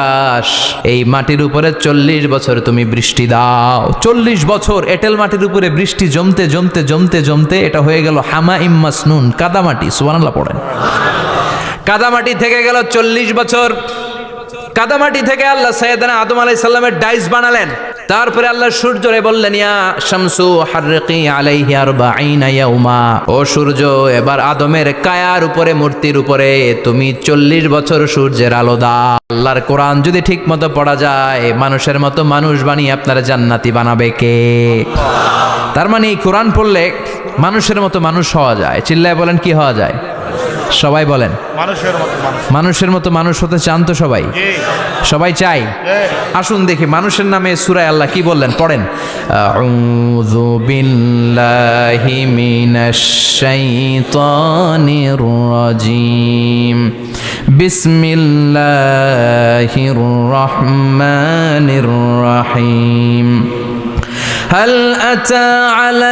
আকাশ, এই মাটির উপরে চল্লিশ বছর তুমি বৃষ্টি দাও। চল্লিশ বছর এটেল মাটির উপরে বৃষ্টি জমতে জমতে জমতে জমতে এটা হয়ে গেল হামা ইম্মাসনুন কাদামাটি সুবানাল্লাহ পড়েন। কাদামাটি থেকে গেল চল্লিশ বছর। কাদামাটি থেকে আল্লাহ সৈয়দনা আদম আলাই সাল্লামের ডাইস বানালেন। তারপরে আল্লাহ সূর্যরে বললেন, ইয়া শামসু হারকি আলাইহি আরবাঈনা ইয়াউমা। ও সূর্য, এবার আদমের কায়ার উপরে, মূর্তির উপরে, তুমি চল্লিশ বছর সূর্যের আলো দাও। আল্লাহর কোরআন যদি ঠিক মতো পড়া যায়, মানুষের মতো মানুষ বানিয়ে আপনারা জান্নাতি বানাবে কে? তার মানে এই কোরআন পড়লে মানুষের মতো মানুষ হওয়া যায়। চিল্লায় বলেন, কি হওয়া যায়? সবাই বলেন মানুষের মতো মানুষ মানুষের মতো মানুষ হতে চান তো সবাই জি সবাই চাই আসুন দেখি মানুষের নামে সুরায় আল্লাহ কি বললেন পড়েন আউযু বিল্লাহি মিনাশ শাইতানির রাজিম বিসমিল্লাহির রহমানির রহিম هل أتى على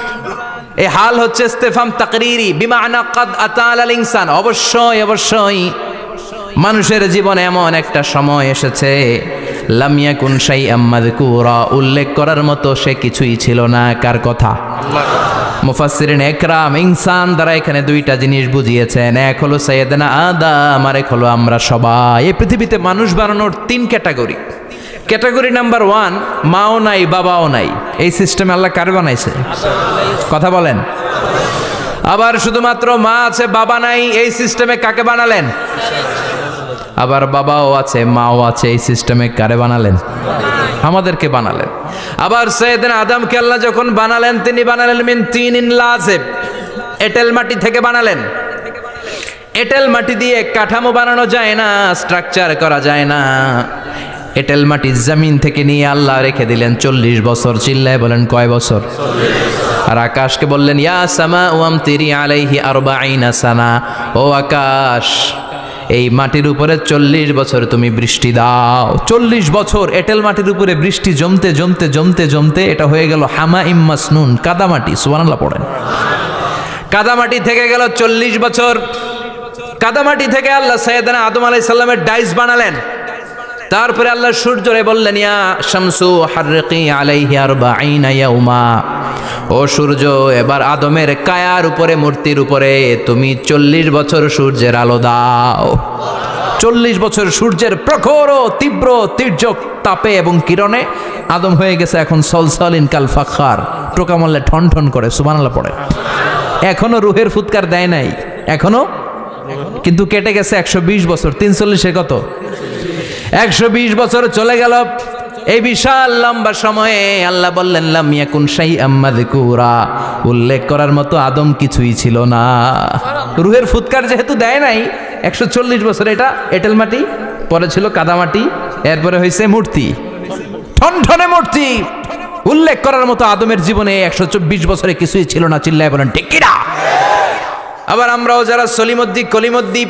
এই হাল হচ্ছে ইস্তেফাম তাকরিরি, বিমানা কাদ আতা আলাল ইনসান। অবশ্যই অবশ্যই। মানুষের জীবনে এমন একটা সময় এসেছে লামিয়া কুন শাই আম্মাদকুরা উল্লেখ করার মতো সে কিছুই ছিল না, কার কথা? মুফাসসিরিন একরাম, ইনসান দ্বারা এখানে দুইটা জিনিস বুঝিয়েছেন। এক হলো সৈয়দনা আদম, আর এক হলো আমরা সবাই। এই পৃথিবীতে মানুষ বানানোর তিন ক্যাটাগরি। ক্যাটাগরি নাম্বার ওয়ান, মাও নাই, বাবাও নাই। এই সিস্টেমে আল্লাহ কার বানাইছে? কথা বলেন। আবার শুধুমাত্র মা আছে, বাবা নাই, এই সিস্টেমে কাকে বানালেন? আবার বাবাও আছে, মাও আছে, এই সিস্টেমে কারে বানালেন? আমাদেরকে বানালেন। আবার সৈয়দিন আদমকে আল্লাহ যখন বানালেন, তিনি বানালেন মিন তিন ইন লাজেব। এটেল মাটি থেকে বানালেন। এটেল মাটি দিয়ে কাঠামো বানানো যায় না স্ট্রাকচার করা যায় না। এটেল মাটি জমিন থেকে নিয়ে আল্লাহ রেখে দিলেন চল্লিশ বছর। চিল্লায় বলেন, কয় বছর? আর আকাশকে বললেন, ইয়া সামা তিরি আলাইহি সানা। ও আকাশ, এই মাটির উপরে চল্লিশ বছর তুমি বৃষ্টি দাও। চল্লিশ বছর এটেল মাটির উপরে বৃষ্টি জমতে জমতে জমতে জমতে এটা হয়ে গেল হামা ইম্মাসনুন কাদামাটি সুবহানাল্লাহ পড়েন। কাদামাটি থেকে গেল চল্লিশ বছর। কাদামাটি থেকে আল্লাহ সৈয়দনা আদম আলাই সাল্লামের ডাইস বানালেন। তারপরে আল্লাহ সূর্য সূর্যরে বললেন ও সূর্য, এবার আদমের কায়ার উপরে, মূর্তির উপরে তুমি চল্লিশ বছর সূর্যের আলো দাও। চল্লিশ বছর সূর্যের প্রখর তীব্র তীর্যক তাপে এবং কিরণে আদম হয়ে গেছে এখন সলসলিন কাল ফাখার। টোকা ঠন ঠন করে, সুবহানাল্লাহ পড়ে। এখনও রুহের ফুৎকার দেয় নাই। এখনও? কিন্তু কেটে গেছে একশো বিশ বছর। তিন চল্লিশে কত? একশো বিশ বছর চলে গেল। এই বিশাল লম্বা সময়ে আল্লাহ বললেন লামিয়া কুন সাই আম্মাদিকুরা উল্লেখ করার মতো আদম কিছুই ছিল না। রুহের ফুৎকার যেহেতু দেয় নাই, একশো চল্লিশ বছর এটা, এটেল মাটি, পরে ছিল কাদামাটি এরপরে হয়েছে মূর্তি। ঠন ঠনে মূর্তি। উল্লেখ করার মতো আদমের জীবনে একশো চব্বিশ বছরে কিছুই ছিল না, চিল্লায় বলেন, ঠিক আবার আমরাও যারা সলিমদ্দিক কলিমদ্দীপ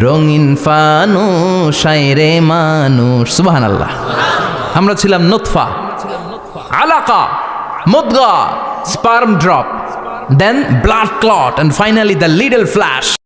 রঙিন ফানু সাইরে মানুষ সুবাহান আল্লাহ আমরা ছিলাম নোৎফা আলাকা, মুদগা, sperm drop, then blood clot and finally the little flesh